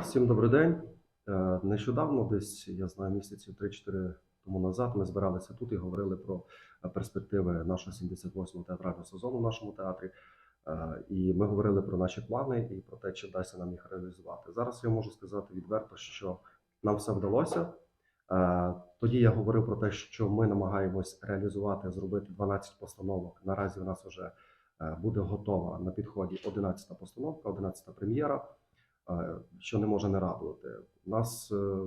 Всім добрий день. Е, Нещодавно, десь я знаю, місяців 3-4 тому назад, ми збиралися тут і говорили про е, перспективи нашого 78-го театрального сезону в нашому театрі. Е, І ми говорили про наші плани і про те, чи вдасться нам їх реалізувати. Зараз я можу сказати відверто, що нам все вдалося. Тоді я говорив про те, що ми намагаємось реалізувати, зробити 12 постановок. Наразі в нас вже буде готова на підході 11 постановка, 11 прем'єра що не може не радувати. У нас е,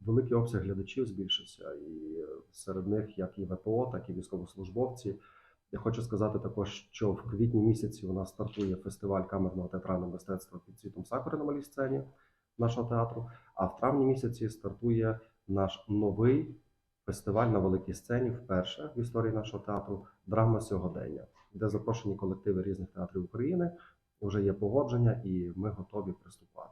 великий обсяг глядачів збільшився, і серед них як і ВПО, так і військовослужбовці. Я хочу сказати також, що в квітні місяці у нас стартує фестиваль камерного театрального мистецтва під цвітом сакури на малій сцені нашого театру. А в травні місяці стартує наш новий фестиваль на великій сцені вперше в історії нашого театру Драма сьогодення, де запрошені колективи різних театрів України вже є погодження, і ми готові приступати.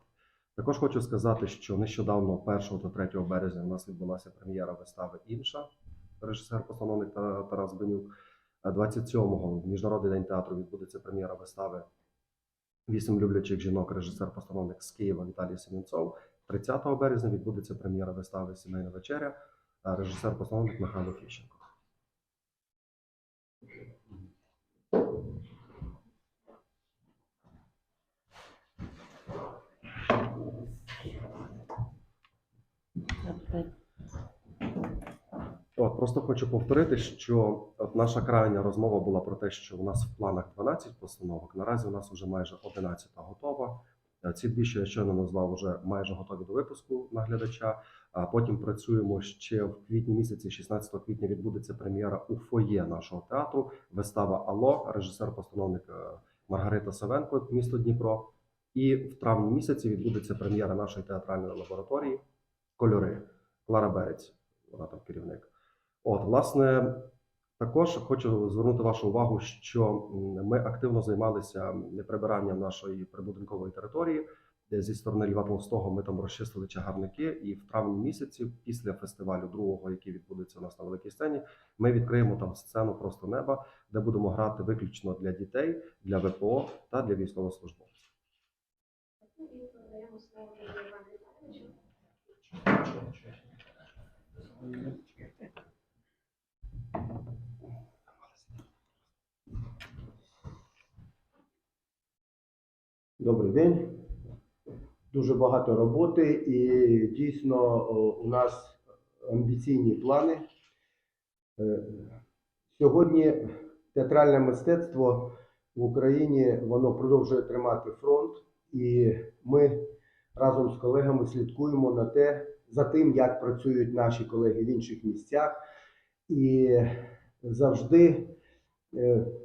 Також хочу сказати, що нещодавно, 1 та 3 березня, у нас відбулася прем'єра вистави Інша, режисер-постановник Тарас Бенюк. 27-го в Міжнародний день театру відбудеться прем'єра вистави Вісім люблячих жінок, режисер-постановник з Києва Віталій Семенцов. 30 березня відбудеться прем'єра вистави Сімейна вечеря, режисер-постановник Михайло Фіщенко. От просто хочу повторити, що от наша крайня розмова була про те, що у нас в планах 12 постановок. Наразі у нас вже майже 11 готова. Е, Ці дві, що я щойно назвав, вже майже готові до випуску на глядача. А потім працюємо ще в квітні місяці, 16 квітня, відбудеться прем'єра у фоє нашого театру. Вистава Ало, режисер-постановник е, Маргарита Савенко, місто Дніпро. І в травні місяці відбудеться прем'єра нашої театральної лабораторії Кольори Клара Берець. Вона там керівник. От, власне, також хочу звернути вашу увагу, що ми активно займалися прибиранням нашої прибудинкової території. Де Зі сторони Льва Толстого ми там розчистили чагарники, і в травні місяці, після фестивалю другого, який відбудеться у нас на великій сцені, ми відкриємо там сцену просто неба, де будемо грати виключно для дітей, для ВПО та для військовослужбовців. І Добрий день. Дуже багато роботи і дійсно у нас амбіційні плани. Е, Сьогодні театральне мистецтво в Україні воно продовжує тримати фронт, і ми разом з колегами слідкуємо на те, за тим, як працюють наші колеги в інших місцях. І завжди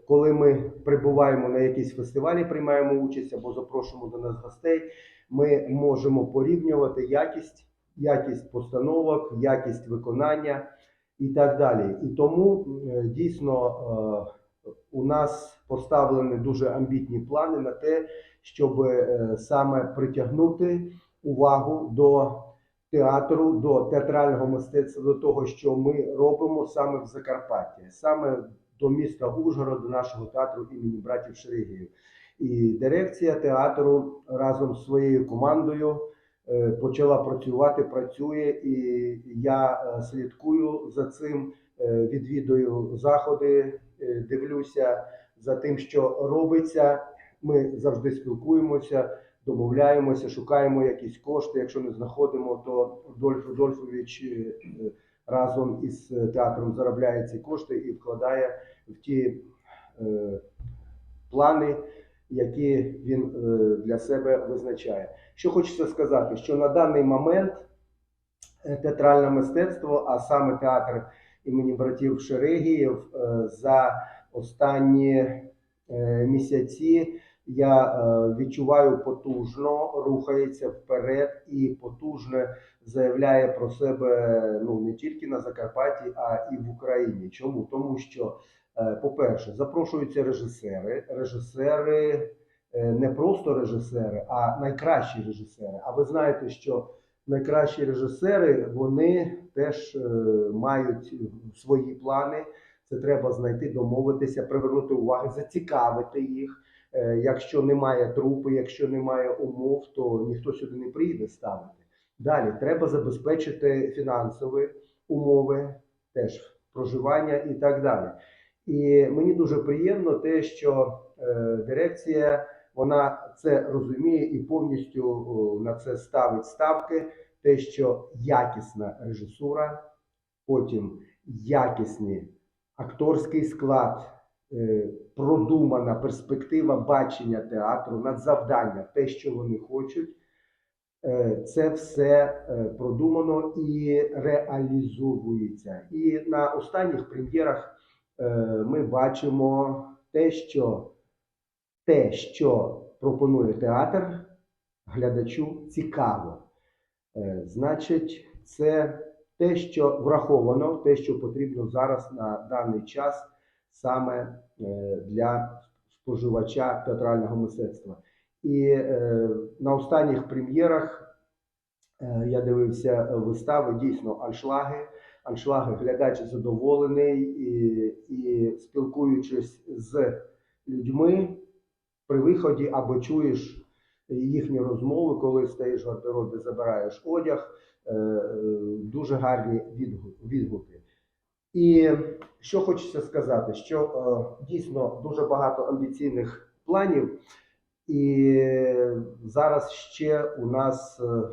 коли ми прибуваємо на якісь фестивалі, приймаємо участь або запрошуємо до нас гостей, ми можемо порівнювати якість, якість постановок, якість виконання і так далі. І тому е, дійсно е, у нас поставлені дуже амбітні плани на те, щоб е, саме притягнути увагу до театру, до театрального мистецтва, до того, що ми робимо саме в Закарпатті, саме до міста Ужгород, до нашого театру імені братів Шерегіїв. І дирекція театру разом з своєю командою е, почала працювати, працює, і я е, слідкую за цим, е, відвідую заходи, дивлюся за тим, що робиться. Ми завжди спілкуємося, домовляємося, шукаємо якісь кошти. Якщо не знаходимо, то Дольф Рудольфович разом із театром заробляє ці кошти і вкладає в ті е, плани, які він е, для себе визначає. Що хочеться сказати, що на даний момент е, театральне мистецтво, а саме театр імені братів Шерегіїв, е, за останні е, місяці я е, відчуваю потужно рухається вперед і потужно заявляє про себе ну не тільки на Закарпатті, а і в Україні. Чому? Тому що, е, по-перше, запрошуються режисери. Режисери е, не просто режисери, а найкращі режисери. А ви знаєте, що найкращі режисери вони теж мають свої плани. Це треба знайти, домовитися, привернути увагу, зацікавити їх. Е, Якщо немає трупи, якщо немає умов, то ніхто сюди не приїде ставити. Далі треба забезпечити фінансові умови, теж проживання і так далі. І мені дуже приємно те, що е, дирекція вона це розуміє і повністю на це ставить ставки. Те, що якісна режисура, потім якісний акторський склад, продумана перспектива бачення театру, надзавдання, те, що вони хочуть. Е, Це все е, продумано і реалізовується. І на останніх прем'єрах е, ми бачимо те, що те, що пропонує театр, глядачу цікаво. Е, Значить, це те, що враховано, те, що потрібно зараз на даний час саме е, для споживача театрального мистецтва. І е, на останніх прем'єрах е, я дивився вистави, дійсно аншлаги. Аншлаги глядач задоволений і, і спілкуючись з людьми при виході або чуєш їхні розмови, коли стоїш в гардеробі, забираєш одяг, дуже гарні відгуки. І що хочеться сказати, що е, дійсно дуже багато амбіційних планів, і зараз ще у нас е,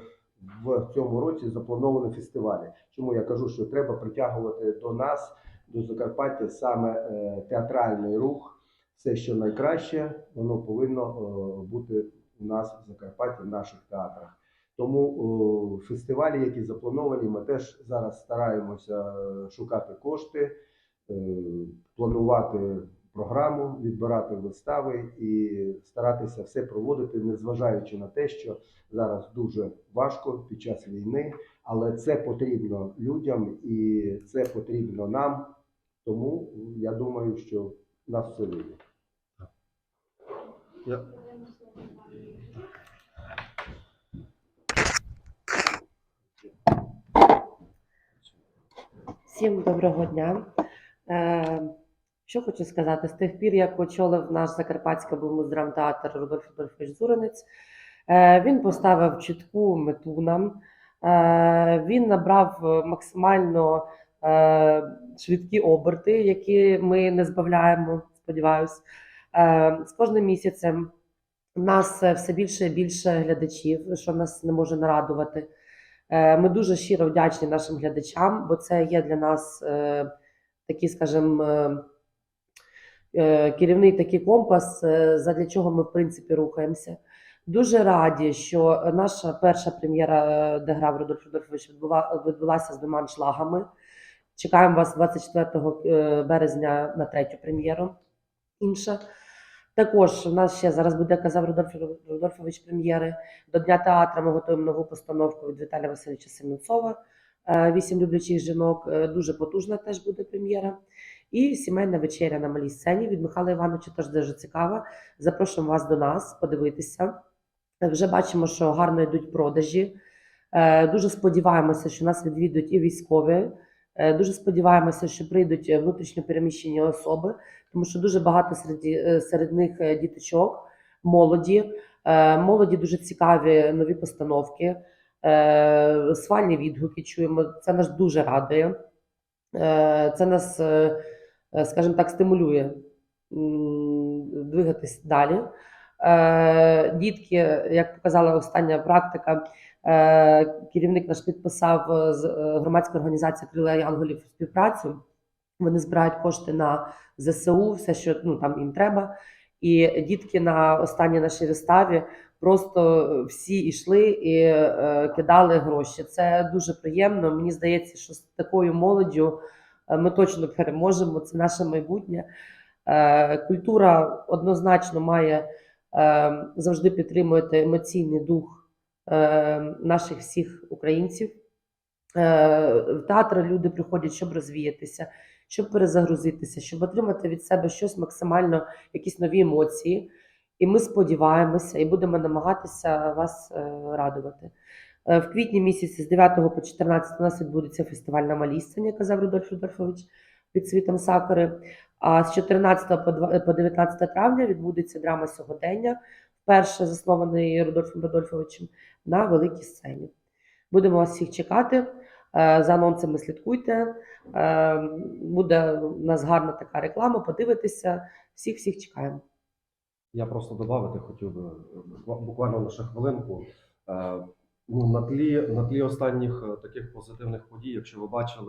в цьому році заплановані фестивалі. Чому я кажу, що треба притягувати до нас, до Закарпаття, саме е, театральний рух. Все, що найкраще, воно повинно бути у нас в Закарпатті, в наших театрах. Тому фестивалі, які заплановані, ми теж зараз стараємося шукати кошти, е, планувати програму, відбирати вистави і старатися все проводити, незважаючи на те, що зараз дуже важко під час війни, але це потрібно людям і це потрібно нам. Тому я думаю, що нас все вийде. Всім доброго дня. Е, що хочу сказати, з тих пір, як очолив наш Закарпатський облмуздрамтеатр Рудольф Рудольфович Зуринець, е, він поставив чітку мету нам. Е, він набрав максимально швидкі оберти, які ми не збавляємо, сподіваюсь. Е, з кожним місяцем в нас все більше і більше глядачів, що нас не може нарадувати. Е, Ми дуже щиро вдячні нашим глядачам, бо це є для нас е, такий, скажімо, е, керівний такий компас, задля чого ми в принципі рухаємося. Дуже раді, що наша перша прем'єра, де грав Рудольф Рудольфович, відбулася з двома аншлагами. Чекаємо вас 24 е, березня на третю прем'єру. Інша. Також у нас ще зараз буде казав Рудольф Рудольфович прем'єри. До Дня театру ми готуємо нову постановку від Віталія Васильовича Семенцова. е, Вісім люблячих жінок. Е, Дуже потужна теж буде прем'єра. І сімейна вечеря на малій сцені від Михайла Івановича теж дуже цікава. Запрошуємо вас до нас подивитися. Вже бачимо, що гарно йдуть продажі. Е, Дуже сподіваємося, що нас відвідують і військові. Е, Дуже сподіваємося, що прийдуть внутрішньо переміщені особи, тому що дуже багато серед, е, серед них е, діточок, молоді. Е, Молоді дуже цікаві нові постановки, е, свальні відгуки чуємо. Це нас дуже радує. Е, Це нас, е, е, скажімо так, стимулює двигатись далі. Е, Дітки, як показала остання практика, е, керівник наш підписав е, з громадською організацією Крила Янголів співпрацю. Вони збирають кошти на ЗСУ, все, що ну, там їм треба. І дітки на останній нашій виставі просто всі йшли і е, кидали гроші. Це дуже приємно. Мені здається, що з такою молоддю ми точно переможемо. Це наше майбутнє. Е, культура однозначно має завжди підтримувати емоційний дух е, наших всіх українців. Е, в театр люди приходять, щоб розвіятися, щоб перезагрузитися, щоб отримати від себе щось максимально, якісь нові емоції. І ми сподіваємося і будемо намагатися вас е, радувати. Е, В квітні місяці з 9 по 14 у нас відбудеться фестиваль на малій сцені, казав Рудольф Рудольфович під світом Сакури. А з 14 по 19 травня відбудеться драма сьогодення, вперше заснований Рудольфом Рудольфовичем на великій сцені. Будемо вас всіх чекати. Е, За анонсами слідкуйте. Е, Буде у нас гарна така реклама. Подивитися. Всіх всіх чекаємо. Я просто додати хотів би буквально лише хвилинку. Е, Ну, на тлі, на тлі останніх таких позитивних подій, якщо ви бачили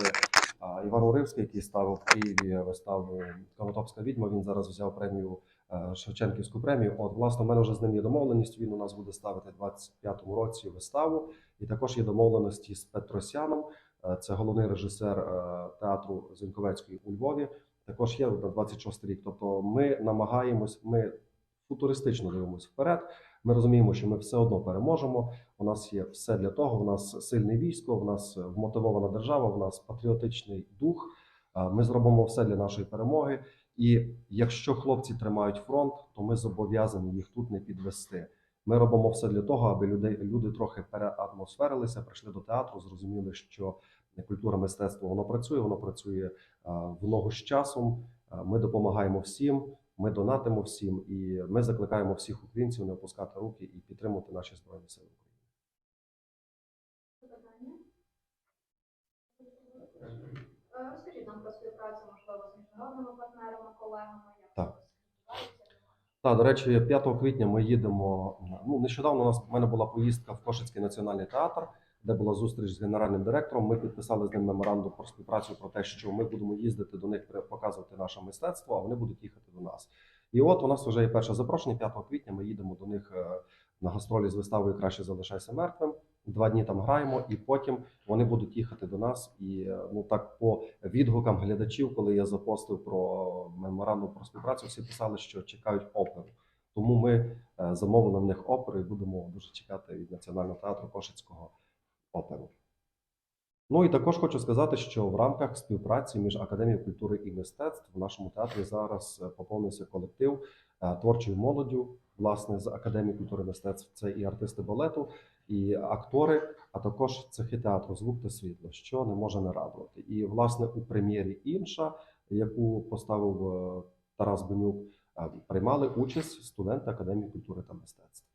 Іван Уривський, який ставив в Києві виставу Конотопська відьма, він зараз взяв премію е, Шевченківську премію. От, власне, у мене вже з ним є домовленість. Він у нас буде ставити в 25-му році виставу. І також є домовленості з Петросяном. Е, Це головний режисер е, театру Зіньковецької у Львові. Також є на 26 рік. Тобто ми намагаємось, ми футуристично дивимося вперед. Ми розуміємо, що ми все одно переможемо. У нас є все для того. У нас сильне військо, у нас вмотивована держава, у нас патріотичний дух. Ми зробимо все для нашої перемоги. І якщо хлопці тримають фронт, то ми зобов'язані їх тут не підвести. Ми робимо все для того, аби людей люди трохи переатмосферилися, прийшли до театру, зрозуміли, що культура мистецтво воно працює, воно працює в ногу з часом. Ми допомагаємо всім. Ми донатимо всім, і ми закликаємо всіх українців не опускати руки і підтримувати наші збройні сили. Питання? Е, Розкажіть нам про співпрацю, можливо, з міжнародними партнерами, колегами, Так. Так, до речі, 5 квітня ми їдемо. Ну нещодавно у нас в мене була поїздка в Кошицький національний театр, де була зустріч з генеральним директором. Ми підписали з ним меморандум про співпрацю про те, що ми будемо їздити до них показувати наше мистецтво, а вони будуть їхати до нас. І от у нас вже є перше запрошення. 5 квітня ми їдемо до них е, на гастролі з виставою Краще залишайся мертвим. Два дні там граємо, і потім вони будуть їхати до нас. І е, ну так по відгукам глядачів, коли я запостив про меморандум про співпрацю, всі писали, що чекають оперу. Тому ми е, замовили в них оперу і будемо дуже чекати від Національного театру Кошицького оперу. Ну і також хочу сказати, що в рамках співпраці між Академією культури і мистецтв в нашому театрі зараз е, поповнився колектив е, творчою молоддю, власне, з Академії культури і мистецтв. Це і артисти балету, і актори, а також цехи театру звук та світло, що не може не радувати. І власне у прем'єрі інша, яку поставив е, Тарас Бенюк, приймали участь студенти Академії культури та мистецтв.